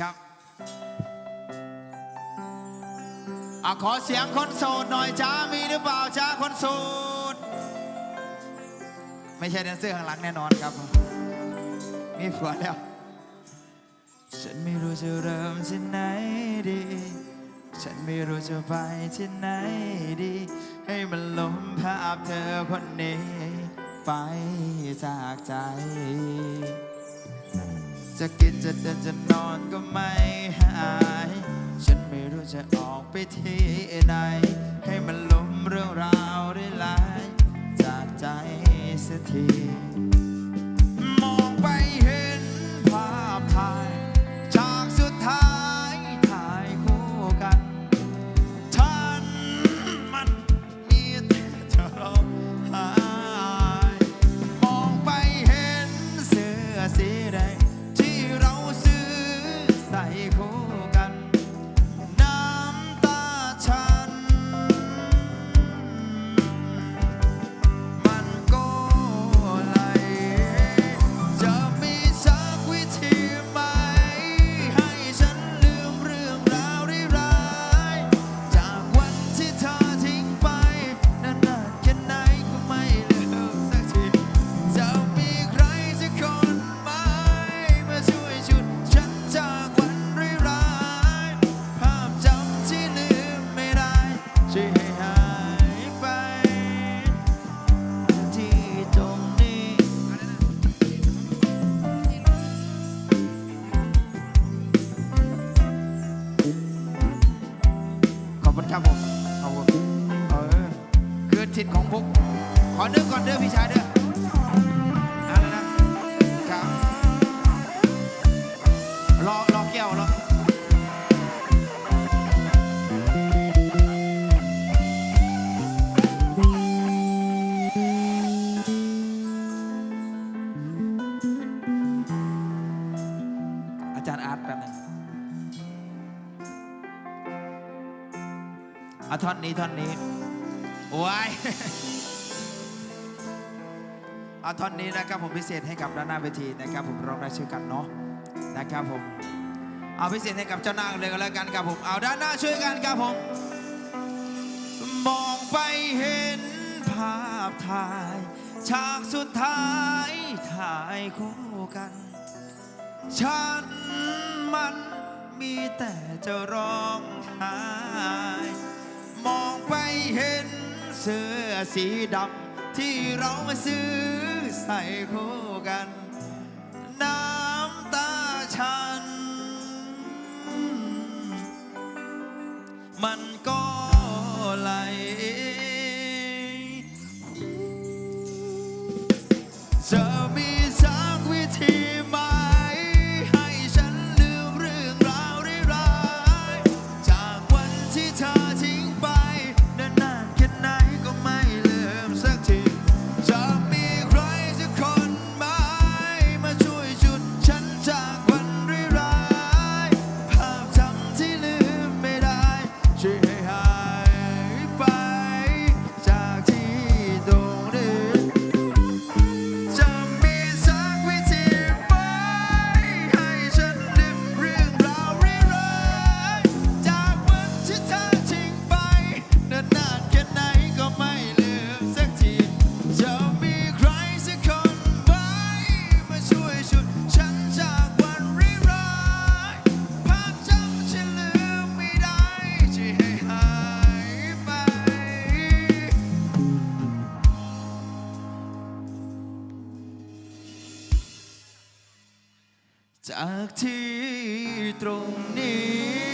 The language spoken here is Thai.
ครับอะขอเสียงคนโสดหน่อยจ้ามีหรือเปล่าจ้าคนโสด ไม่ใช่แดนเซอร์ข้างหลังแน่นอนครับ มีผัวแล้ว ฉันไม่รู้จะเริ่มที่ไหนดี ฉันไม่รู้จะไปที่ไหนดี ให้มันล้มภาพเธอคนนี้ ไปจากใจ จะกินจะเดินจะนอนก็ไม่หาย ฉันไม่รู้จะออกไปที่ไหน ให้มันล้มเรื่องราวได้หลายจากใจเสียที มองไปเห็นภาพถ่ายฉากสุดท้ายถ่ายคู่กัน ฉันมันมีแต่จะร้องไห้มองไปเห็นเสื้อสีแดง ใส่ ครับผม ขอบคุณเออคือทิศของพุก ขอเด้อก่อนเด้อพี่ชายเด้อ เอาท่อนนี้ท่อนนี้โอ้ยเอาท่อนนี้นะครับผมพิเศษให้กับด้านหน้าเวทีนะครับผมร้องได้ช่วยกันเนาะนะครับผมเอาพิเศษให้กับเจ้านางเลยก็แล้วกันครับผมเอาด้านหน้าช่วยกันครับผมมองไปเห็นภาพถ่ายฉากสุดท้ายถ่ายคู่กัน ฉันมันมีแต่จะร้องไห้ มองไปเห็นเสื้อสีดำที่เรามาซื้อใส่คู่กัน น้ำตาฉัน มันก็ไหลจะมี จากที่ตรงนี้